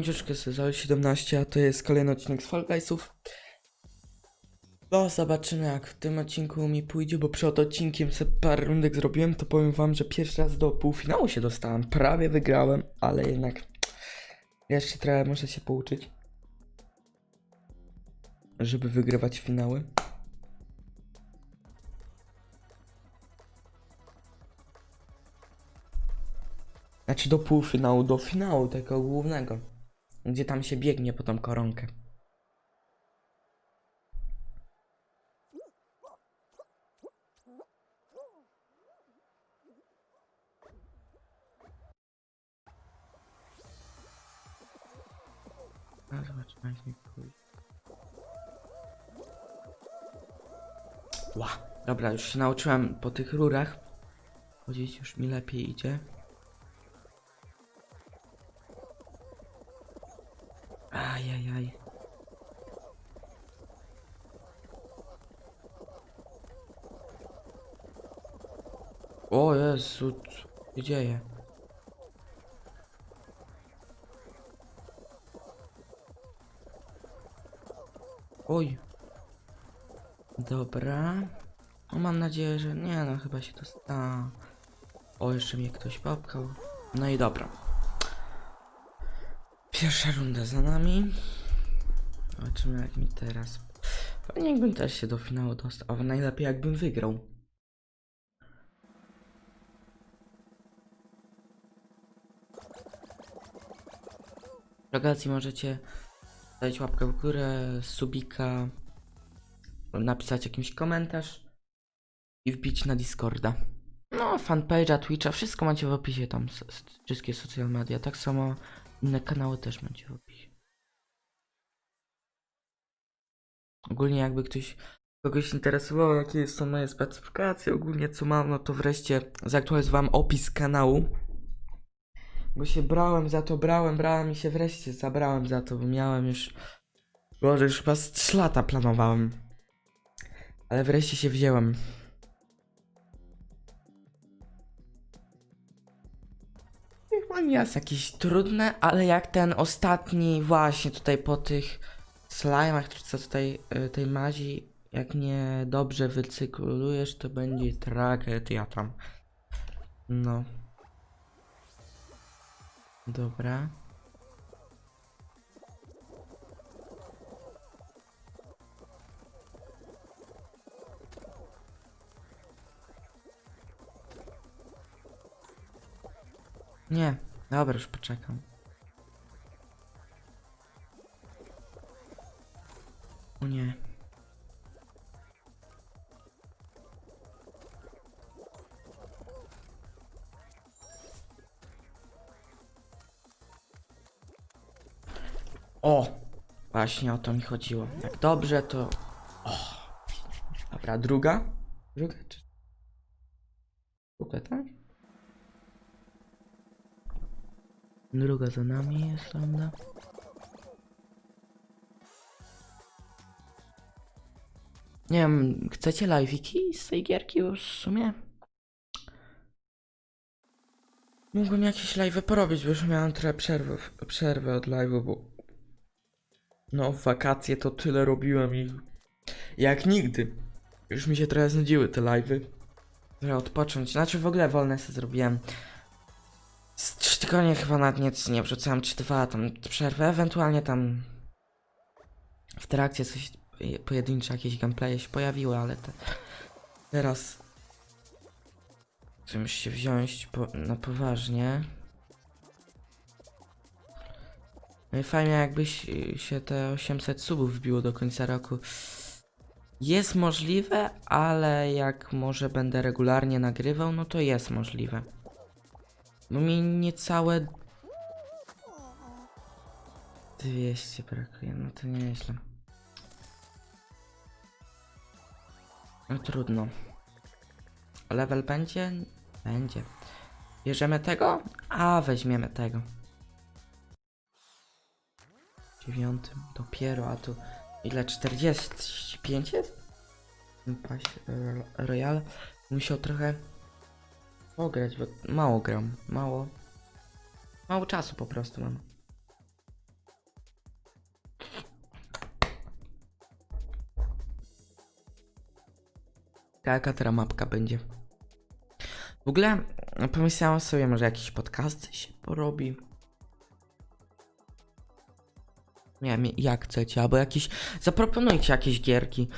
Dziuszkę Sezal 17, a to jest kolejny odcinek z Fall Guysów. No, zobaczymy jak w tym odcinku mi pójdzie, bo przed odcinkiem sobie parę rundek zrobiłem, to powiem wam, że pierwszy raz do półfinału się dostałem. Prawie wygrałem, ale jednak jeszcze trochę muszę się pouczyć, żeby wygrywać finały. Znaczy do półfinału, do finału tego głównego. Gdzie tam się biegnie po tą koronkę. A pójdzie. Ła, dobra, już się nauczyłem po tych rurach. Chodzić już mi lepiej idzie. Ajajaj. O Jezu, co się dzieje? Oj. Dobra. O, mam nadzieję, że nie no, chyba się to sta. O, jeszcze mnie ktoś popchał. No i dobra. Pierwsza runda za nami. Zobaczymy jak mi teraz. Pewnie jakbym też się do finału dostał, a najlepiej jakbym wygrał. Okazji możecie dać łapkę w górę, subika, napisać jakiś komentarz i wbić na Discorda. No, fanpage'a, Twitcha, wszystko macie w opisie tam, wszystkie social media. Tak samo inne kanały też macie w opisie. Ogólnie jakby ktoś kogoś interesowało, jakie są moje specyfikacje, ogólnie co mam, no to wreszcie zaktualizowałem opis kanału. Bo się brałem za to, brałem, brałem i się wreszcie zabrałem za to, bo miałem już... Boże, już chyba z 3 lata planowałem. Ale wreszcie się wziąłem. Jest jakieś trudne, ale jak ten ostatni właśnie tutaj po tych slajmach, co tutaj y, tej mazi, jak nie dobrze wycyklujesz, to będzie tragedia tam. No. Dobra. Nie, dobra, już poczekam. O nie. O! Właśnie o to mi chodziło. Jak dobrze, to. O! Dobra, druga? Druga czy. Druga, tak? Druga za nami jest runda. Nie wiem, chcecie live'iki z tej gierki już w sumie? Mógłbym jakieś live'y porobić, bo już miałem trochę przerwy, przerwę od live'u, bo... No, w wakacje to tyle robiłem i... Jak nigdy. Już mi się trochę znudziły te live'y. Trochę odpocząć. Znaczy w ogóle wolne sobie zrobiłem. Z trzy tygodnie chyba nawet nic nie wrzucałem, czy dwa tam przerwę, ewentualnie tam w trakcie coś pojedyncze jakieś gameplaye się pojawiły, ale te, teraz chcę się wziąć po, na poważnie. No i fajnie jakbyś y, się te 800 subów wbiło do końca roku. Jest możliwe, ale jak może będę regularnie nagrywał, no to jest możliwe. Bo mi niecałe 200 brakuje, no to nieźle. No trudno. Level będzie? Będzie. Bierzemy tego? A, weźmiemy tego. Dziewiątym dopiero, a tu ile? 45 jest? Pasie Ro- Royal. Musiał trochę Ograć, bo mało gram. Mało. Mało czasu po prostu mam. Taka teraz mapka będzie. W ogóle pomyślałam sobie, może jakiś podcast się porobi. Nie wiem, jak chcecie, albo jakieś... Zaproponujcie jakieś gierki.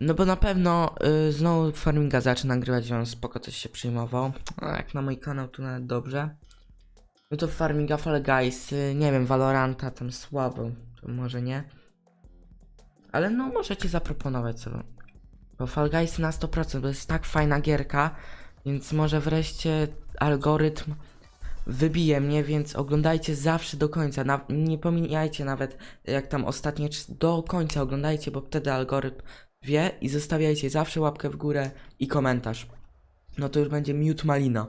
No bo na pewno y, znowu Farminga zacznę nagrywać, on spoko coś się przyjmował. A jak na mój kanał to nawet dobrze. No to Farminga Fall Guys, y, nie wiem, Valoranta tam słabo, to może nie. Ale no możecie zaproponować sobie. Bo Fall Guys na 100% to jest tak fajna gierka, więc może wreszcie algorytm wybije mnie, więc oglądajcie zawsze do końca. Na, nie pomijajcie nawet jak tam ostatnie do końca oglądajcie, bo wtedy algorytm wie i zostawiajcie zawsze łapkę w górę i komentarz. No to już będzie mute malina.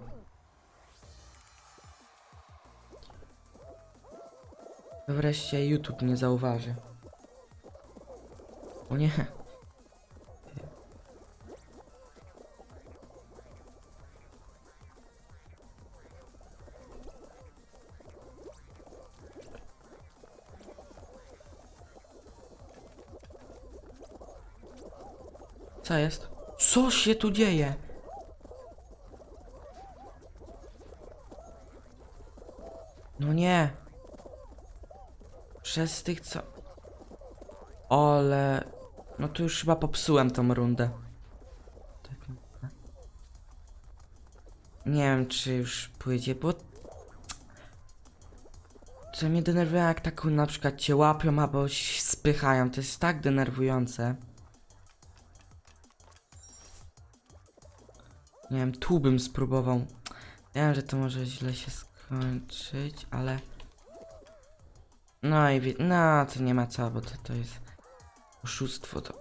Wreszcie YouTube nie zauważy. O nie. Co jest? Co się tu dzieje? No nie. Przez tych co... Ale... No tu już chyba popsułem tą rundę. Nie wiem, czy już pójdzie, bo... Co mnie denerwuje, jak tak na przykład cię łapią albo spychają. To jest tak denerwujące. Nie wiem, tu bym spróbował. Wiem, że to może źle się skończyć, ale... No i no to nie ma co, bo to, to jest oszustwo to.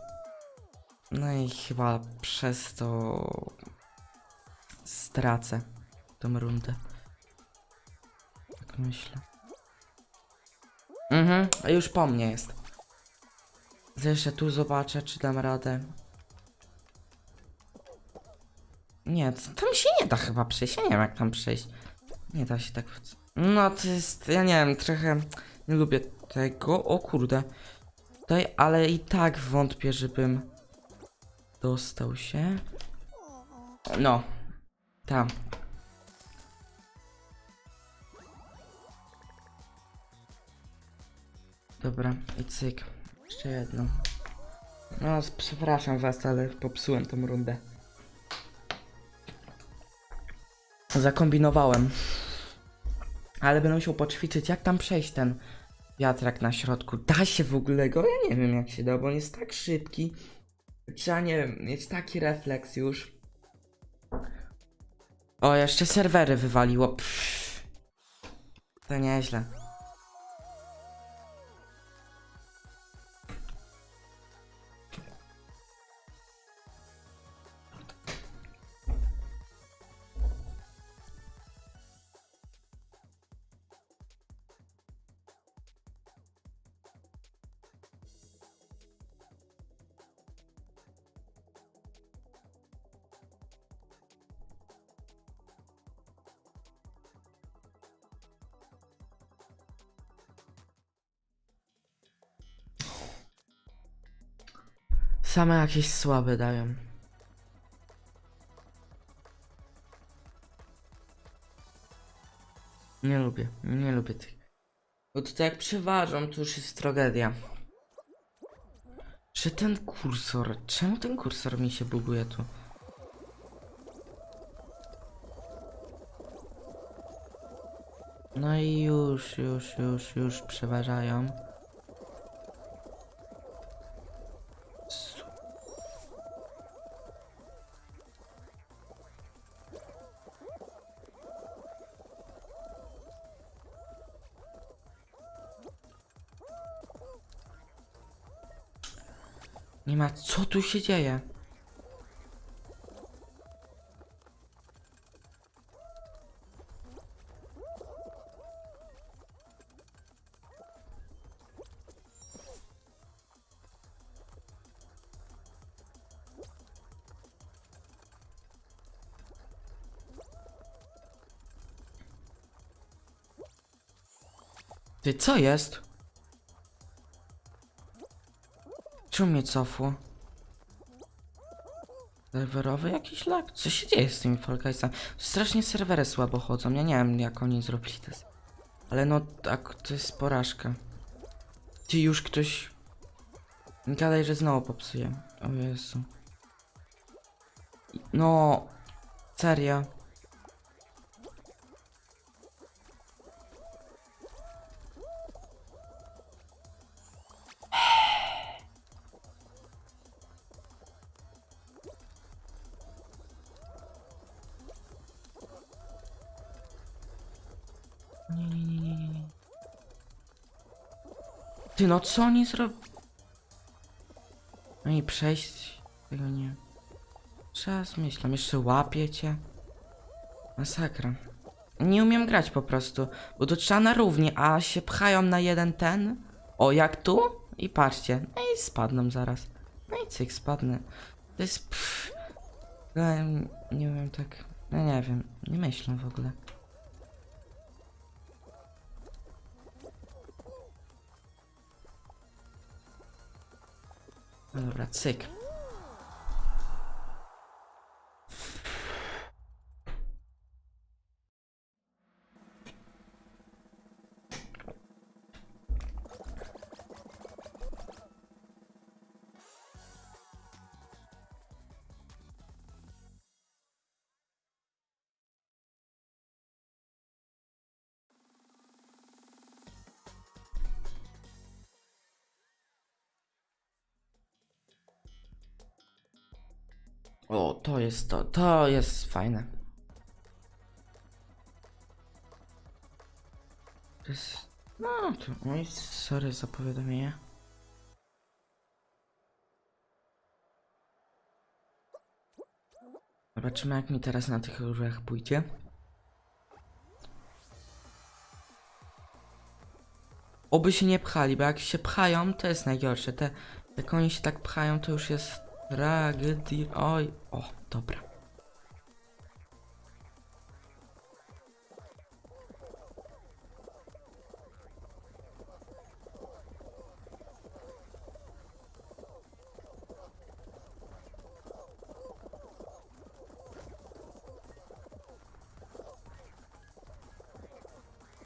No i chyba przez to stracę tą rundę. Tak myślę. Mhm, a już po mnie jest. Jeszcze tu zobaczę, czy dam radę. Nie, tam się nie da chyba przejść. Ja nie wiem jak tam przejść. Nie da się tak. No to jest. Ja nie wiem, trochę nie lubię tego. O kurde. Tutaj, ale i tak wątpię, żebym dostał się. No. Tam. Dobra, i cyk. Jeszcze jedno. No, przepraszam was, ale popsułem tą rundę. Zakombinowałem. Ale będę musiał poćwiczyć, jak tam przejść ten wiatrak na środku. Da się w ogóle go? Ja nie wiem, jak się da, bo on jest tak szybki. Trzeba, nie wiem, mieć taki refleks już. O, jeszcze serwery wywaliło. Pff. To nieźle. Same jakieś słabe dają. Nie lubię, nie lubię tych. Bo tutaj jak przeważą, to już jest tragedia. Czy ten kursor, czemu ten kursor mi się buguje tu? No i już, już, już, już przeważają. Nie ma, co tu się dzieje? Ty, co jest? Czemu mnie cofło? Serwerowy jakiś lag? Co się dzieje z tymi Fall Guysami? Strasznie serwery słabo chodzą. Ja nie wiem jak oni zrobili to. Ale no tak, to jest porażka. Ci już ktoś... Nie gadaj, że znowu popsuje. O Jezu. No... Serio. Ty no co oni zrobi... No i przejść tego nie... Trzeba myślę, jeszcze łapiecie. Masakra. Nie umiem grać po prostu, bo to trzeba na równi, a się pchają na jeden ten. O, jak tu? I patrzcie, no i spadną zaraz. No i cyk, spadnę. To jest... Pff, ja nie wiem tak... No nie wiem, nie myślę w ogóle. No dobra. O, to jest to, to jest fajne. To jest... No, to... Oj, sorry za powiadomienie. Zobaczymy jak mi teraz na tych różach pójdzie. Oby się nie pchali, bo jak się pchają, to jest najgorsze. Te, jak oni się tak pchają, to już jest tragedia. Oj, o, dobra.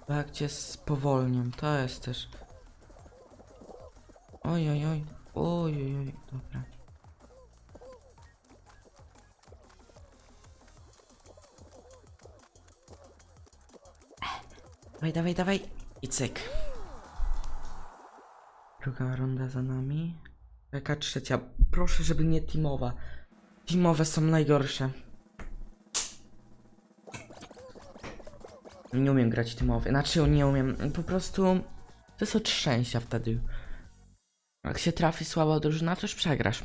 Jak cię spowolnią, to jest też. Oj, oj, oj. Oj, oj, oj, dobra. Dawaj, dawaj, dawaj. I cyk. Druga runda za nami. Jaka trzecia? Proszę, żeby nie teamowa. Teamowe są najgorsze. Nie umiem grać teamowy. Znaczy, nie umiem. Po prostu. To jest od szczęścia wtedy. Jak się trafi słaba drużyna, to już przegrasz.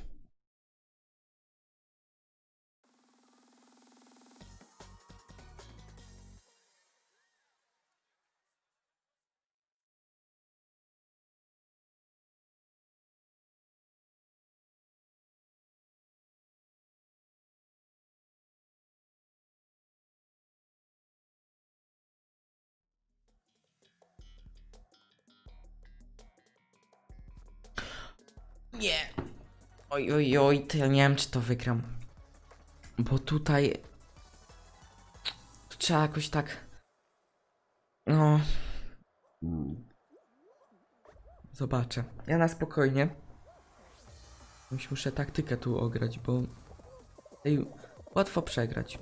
Nie. Oj, oj, oj, to ja nie wiem, czy to wygram. Bo tutaj... Trzeba jakoś tak... No... Zobaczę. Ja na spokojnie. Muszę taktykę tu ograć, bo... Łatwo przegrać.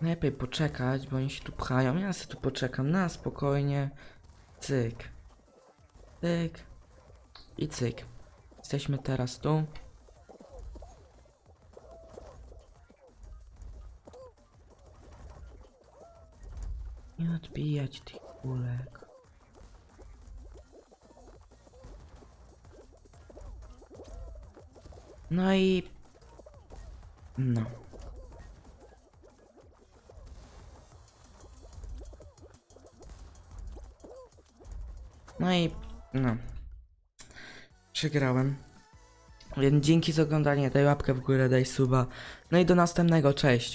Lepiej poczekać, bo oni się tu pchają. Ja sobie tu poczekam na spokojnie. Cyk. Cyk. I cyk. Jesteśmy teraz tu. Nie odbijać tych kulek. No i... No. No i no. Przegrałem. Więc dzięki za oglądanie, daj łapkę w górę, daj suba. No i do następnego, cześć.